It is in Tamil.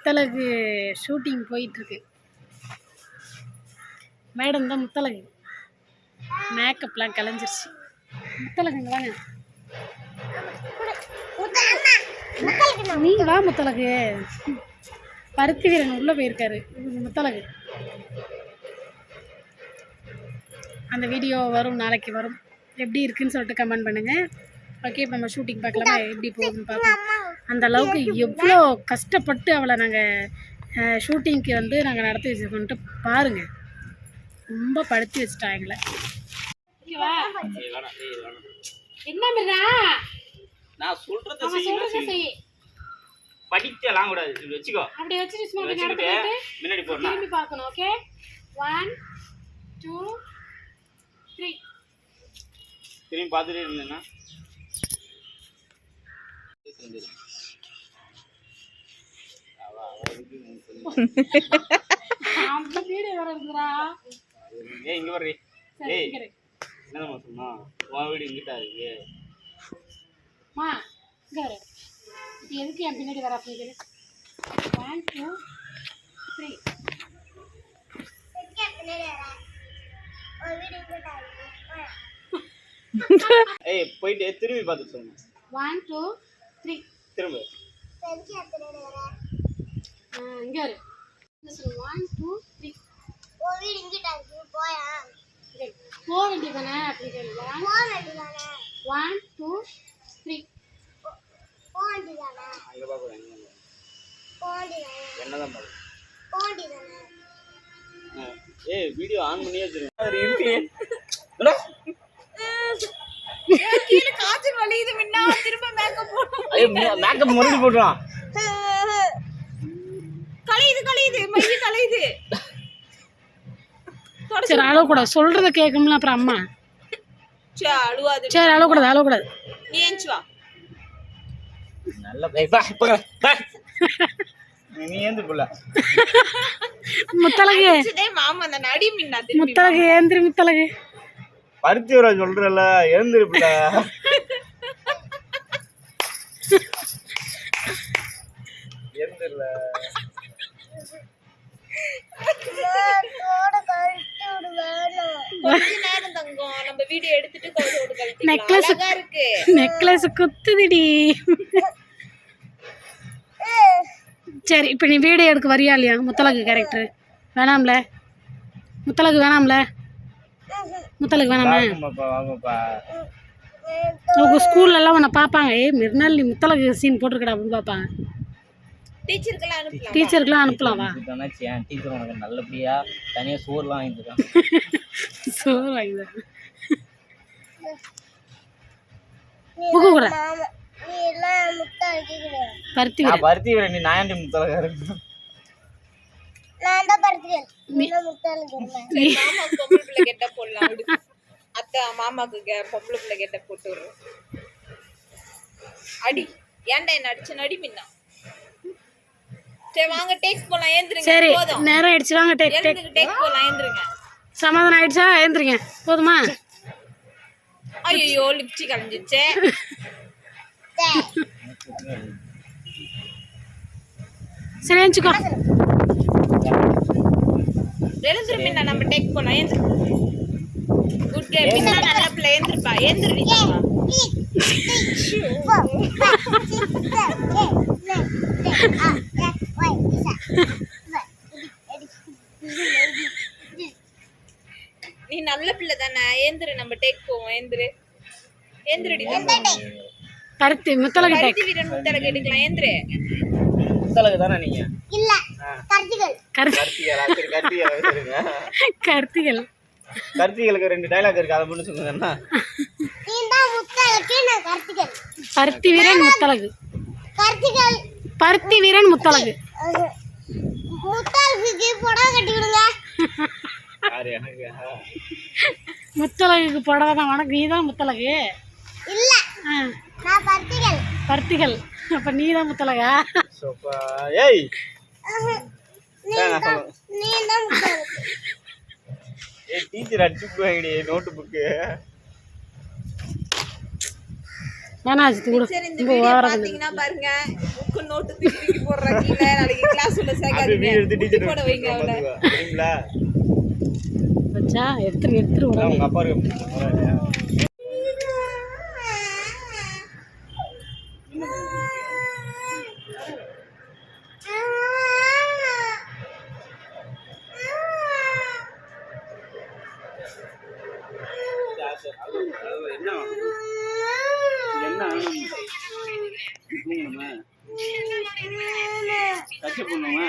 முத்தலகு ஷூட்டிங் போயிட்டுருக்கு. மேடம் தான் முத்தலகு மேக்கப்லாம் கலைஞ்சிருச்சு. முத்தலகுங்க வாங்க. நீ வா முத்தலகு பருத்தி வீரன் உள்ளே போயிருக்காரு. முத்தலகு அந்த வீடியோ வரும் நாளைக்கு வரும். எப்படி இருக்குன்னு சொல்லிட்டு கமெண்ட் பண்ணுங்கள் ஓகே இப்போ நம்ம ஷூட்டிங் பார்க்கலாமா? எப்படி போகுதுன்னு பார்க்கலாம் அந்த அளவுக்கு எவ்வளோ கஷ்டப்பட்டு அவளை நாங்கள் ஷூட்டிங்க்கு வந்து நாங்கள் நடத்தி வச்சுருக்கோன்ட்டு பாருங்கள் ரொம்ப படுத்தி வச்சுட்டா எங்களை. என்ன மிரா நான் சொல்றத படிக்கலாம் கூடாது வச்சுக்கோ. அப்படி வச்சுட்டு சும்மா முன்னாடி போடணும் திரும்பி பார்க்கணும் ஓகே? ஒன் டூ த்ரீ திரும்பி பார்த்துட்டே இருந்தேன்னா அந்த வீடு வேற இருக்குதுடா ஏய் இங்க வர்றி ஏய். என்னம்மா சொன்னா உன் வீடு இங்கிட்டா இருக்கு? மா இங்க வர எதுக்கு என் பின்னாடி வர அப்படி ஒன் டூ த்ரீ ஏய் போயிட்டு திரும்பி பார்த்து சொல்லுங்க ஒன் டூ த்ரீ திரும்ப. இங்கே வரு ஒன் டூ த்ரீ போக வேண்டியதானே அப்படி கேளுங்க ஒன் டூ த்ரீ அங்க பார்க்க என்னதான் பார்க்க ஏய் வீடியோ ஆன் பண்ணி வச்சிருக்கேன் காய்ச்சல் வலியுது முன்னா திரும்ப மேக்கப் போடும் மேக்கப் மறுபடியும் போட்டுருவான். கலையுது கலையுது மைய கலையுது. சரி அழக்கூடாது சொல்கிறத கேட்கும்ல அப்புறம் அம்மா. சே அழுவாது சரி அழக்கூடாது அழக்கூடாது நீ ஏஞ்சி வா. நல்ல ஏய், பா, பா, பா. நீ ஏந்து புள்ள முத்தலகு மாமா அந்த நடி மின்னா திரும்பி முத்தலகு ஏந்திரி முத்தலகு பருத்தி வர சொல்றல எழுந்துரு புள்ள. கொஞ்ச நேரம் தங்கம். நம்ம வீடியோ எடுத்துட்டு கவுசோடு கழட்டிக்கலாம் Necklace- அழகா இருக்கு. நெக்லஸ் குத்துதுடி. சரி இப்போ நீ வீடியோ எடுக்க வரியா இல்லையா? முத்தலகு கேரக்டர் வேணாம்ல. முத்தலகு வேணாம்ல. முத்தலகு வேணாமா? வாங்கம்மாப்பா வாங்கப்பா உங்க ஸ்கூல்ல எல்லாம் உன்னை பார்ப்பாங்க. ஏய் மிருநாள் நீ முத்தலகு சீன் போட்டிருக்கடா அப்படின்னு பார்ப்பாங்க. டீச்சருக்கெல்லாம் அனுப்பலாம்? டீச்சருக்குலாம் அனுப்பலாம்? வா என் டீச்சர் உனக்கு நல்லபடியா தனியா சோறுலாம் வாங்கி தரான் சோறு வாங்கி தரேன். புக்கு கூட. பருத்தி நான் பருத்தி வர நீ நாயண்டி முத்தலகா இருக்கு மாமா பொம்பளை பிள்ளை கெட்ட போடலாம் விடு. அத்தை மாமாக்கு கெ- பொம்பளை பிள்ளை கெட்ட போட்டு விடுறோம் அடி ஏன்டா என்ன அடிச்சு நடி மின்னா சரி வாங்க டேக் போலாம். ஏந்திருங்க சரி போதும். நேரம் ஆயிடுச்சு. வாங்க டேக் டேக் டேக் போலாம் ஏந்திருங்க. சமாதானம் ஆயிடுச்சா? ஏந்திரிங்க. போதுமா? ஐயோ லிப்ஸ்டிக் கலைஞ்சிச்சே சரி ஏஞ்சுக்கோ எழுந்துரு மின்னா நம்ம டேக் போலாம். ஏந்திரு. குட் டே மின்னா நல்ல பிள்ளை ஏந்திருப்பா. ஏந்திரு நீ நல்ல பிள்ளை தானே? ஏந்திரு நம்ம டேக் போவோம். ஏந்திரு. ஏந்திரடி பருத்தி முத்தலகு டேக் பருத்தி வீரன் முத்தலை எடுக்கலாம். ஏந்திரு. முத்தலகு தானே நீங்க? கருத்தி. கருத்திகளா கருத்திகளா கருத்திகள். கருத்திகளுக்கு ரெண்டு டைலாக் இருக்கு அதை மட்டும் சொல்லுங்கன்னா பருத்தி வீரன் முத்தலகு பருத்தி வீரன் முத்தலகு யாரு? எனக்கு முத்தலகுக்கு புடவை தான் உனக்கு நீ தான் முத்தலகு ஆ. பருத்திகள். அப்போ நீ தான் முத்தலகா சோப்பா ஏய். ஏய் டீச்சர் அடிச்சு போயிடி நோட்டு புக்கு வேணா அஜித் கூட சரி இந்த ரொம்ப வீடியோ ஓவரா பாத்தீங்கன்னா பாருங்க. புக்கு நோட்டு தூக்கி போடுற கீழே நாளைக்கு கிளாஸ் உள்ள சேர்க்காதீங்க. போட வைங்க அவளை. வச்சா எடுத்துரு எடுத்துரு? என்ன பண்ணுமா